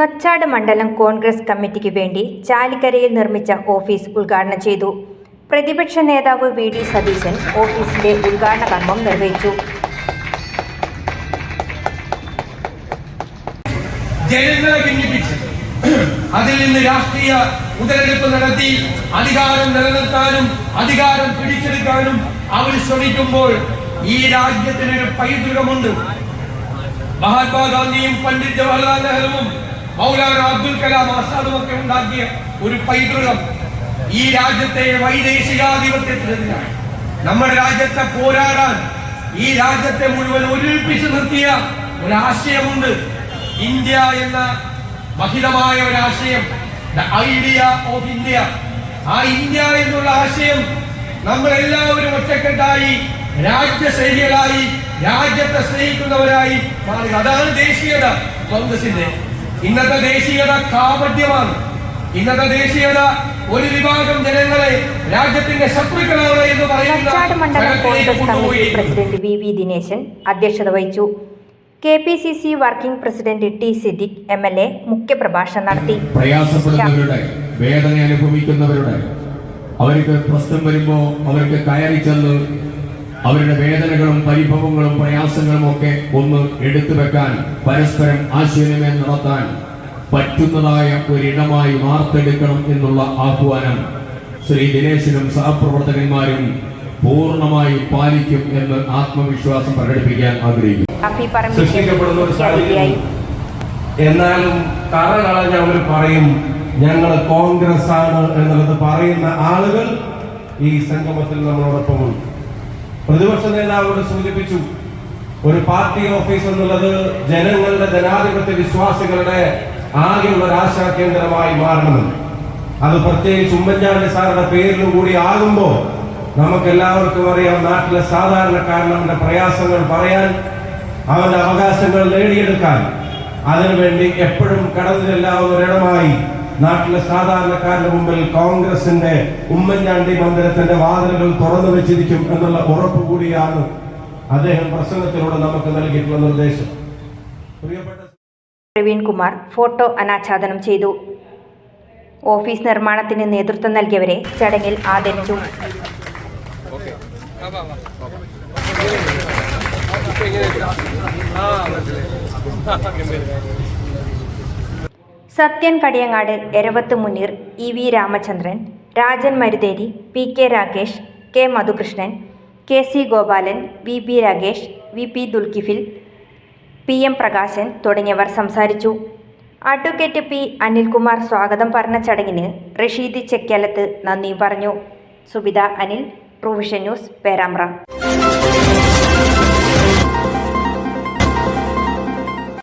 നൊച്ചാട് മണ്ഡലം കോൺഗ്രസ് കമ്മിറ്റിക്ക് വേണ്ടി ചാലിക്കരയിൽ നിർമ്മിച്ച ഓഫീസ് ഉദ്ഘാടനം ചെയ്തു. പ്രതിപക്ഷ നേതാവ് വി ഡി സതീശൻ ഓഫീസിന്റെ ഉദ്ഘാടന കർമ്മം നിർവഹിച്ചു. അതിൽ നിന്ന് രാഷ്ട്രീയ ഉടലെടുപ്പ് നടത്തി അധികാരം നിലനിർത്താനും അധികാരം പിടിച്ചെടുക്കാനും അവർ ശ്രമിക്കുമ്പോൾ ഈ രാജ്യത്തിനൊരു പൈതൃകമുണ്ട്. മഹാത്മാഗാന്ധിയും പണ്ഡിറ്റ് ജവഹർലാൽ നെഹ്റുവും മൗലാന അബ്ദുൽ കലാം ആസാദും ഒക്കെ ഉണ്ടാക്കിയ ഒരു പൈതൃകം ഈ രാജ്യത്തെ വൈദേശികാധിപത്യത്തിനെതിരാണ് നമ്മുടെ രാജ്യത്തെ പോരാടാൻ ഈ രാജ്യത്തെ മുഴുവൻ ഒരുമിപ്പിച്ച് നിർത്തിയ ഒരാശയമുണ്ട്. ഇന്ത്യ എന്ന മഹിതമായ ഒരാശയം ദ ഐഡിയ ഓഫ് ഇന്ത്യ. ആ ഇന്ത്യ എന്നുള്ള ആശയം നമ്മളെല്ലാവരും ഒറ്റക്കെട്ടായി രാജ്യസ്നേഹികളായി രാജ്യത്തെ സ്നേഹിക്കുന്നവരായി മാറുക. അതാണ് ദേശീയത കോൺഗ്രസിന്റെ ഇന്നത്തെ ദേശീയത കാപട്യമാണ്. ഇന്നത്തെ ദേശീയത ഒരു വിഭാഗം ജനങ്ങളെ രാജ്യത്തിന്റെ ശത്രുക്കളാണ് എന്ന് പറയുന്ന മണ്ഡലം തലത്തിലേക്ക് Congress committee president V V Dineshan അധ്യക്ഷത വഹിച്ചു. K P C C working president T Siddique M L A മുഖ്യപ്രഭാഷണം നടത്തി. പ്രയാസപ്പെടുന്നവരുടെ വേദന അനുഭവിക്കുന്നവരുടെ അവർക്ക് പ്രശ്നം വരുമ്പോ അവർക്ക് കയറി ചെന്ന് അവരുടെ വേദനകളും പരിഭവങ്ങളും പ്രയാസങ്ങളും ഒക്കെ ഒന്ന് എടുത്തു വെക്കാൻ പരസ്പരം ആശയവിനിമയം നടത്താൻ പറ്റുന്നതായ ഒരിടമായി വാർത്തെടുക്കണം എന്നുള്ള ആഹ്വാനം ശ്രീ ദിനേശനും സഹപ്രവർത്തകന്മാരും പൂർണമായി പാലിക്കും എന്ന് ആത്മവിശ്വാസം പ്രകടിപ്പിക്കാൻ ആഗ്രഹിക്കുന്നു. സൃഷ്ടിക്കപ്പെടുന്ന ഒരു സാഹചര്യം. എന്നാലും കറ കളഞ്ഞ് അവർ പറയും ഞങ്ങൾ കോൺഗ്രസ് ആണ് എന്നുള്ളത് പറയുന്ന ആളുകൾ ഈ സംഗമത്തിൽ നമ്മളോടൊപ്പമുണ്ട് പ്രതിപക്ഷ നേതാവോട് സൂചിപ്പിച്ചു ഒരു പാർട്ടി ഓഫീസ് എന്നുള്ളത് ജനങ്ങളുടെ ജനാധിപത്യ വിശ്വാസികളുടെ ആകെയുള്ള ആശാ കേന്ദ്രമായി മാറണമെന്ന് അത് പ്രത്യേകിച്ച് ഉമ്മൻചാണ്ടി സാറുടെ പേരിലും കൂടി ആകുമ്പോൾ നമുക്ക് എല്ലാവർക്കും അറിയാം നാട്ടിലെ സാധാരണക്കാരനവന്റെ പ്രയാസങ്ങൾ പറയാൻ അവന്റെ അവകാശങ്ങൾ നേടിയെടുക്കാൻ. അതിനുവേണ്ടി എപ്പോഴും കടന്നു ചെല്ലാവുന്ന ഒരിടമായി നാട്ടിലെ സാധാരണക്കാരുടെ മുമ്പിൽ കോൺഗ്രസിന്റെ ഉമ്മൻചാണ്ടി മന്ദിരത്തിന്റെ വാതിലുകൾ തുറന്നു വെച്ചിരിക്കും എന്നുള്ള ഉറപ്പ് കൂടിയാണ് അദ്ദേഹം പ്രസംഗത്തിലൂടെ നമുക്ക് നൽകിയിട്ടുള്ള നിർദ്ദേശം. പ്രിയപ്പെട്ട പ്രവീൺ കുമാർ ഫോട്ടോ അനാച്ഛാദനം ചെയ്തു. ഓഫീസ് നിർമ്മാണത്തിന് നേതൃത്വം നൽകിയവരെ ചടങ്ങിൽ ആദരിച്ചു. Sathyan Kadiyangad Eravath Muneer E V Ramachandran Rajan Marutheri P K Rakesh K Madhukrishnan K C Gopalan V P Rakesh V P Dulkifil P M Prakashan തുടങ്ങിയവർ സംസാരിച്ചു. അഡ്വക്കേറ്റ് പി അനിൽകുമാർ സ്വാഗതം പറഞ്ഞ ചടങ്ങിന് റഷീദ് ചെക്കാലത്ത് നന്ദി പറഞ്ഞു. Subitha Anil provision news Perambra.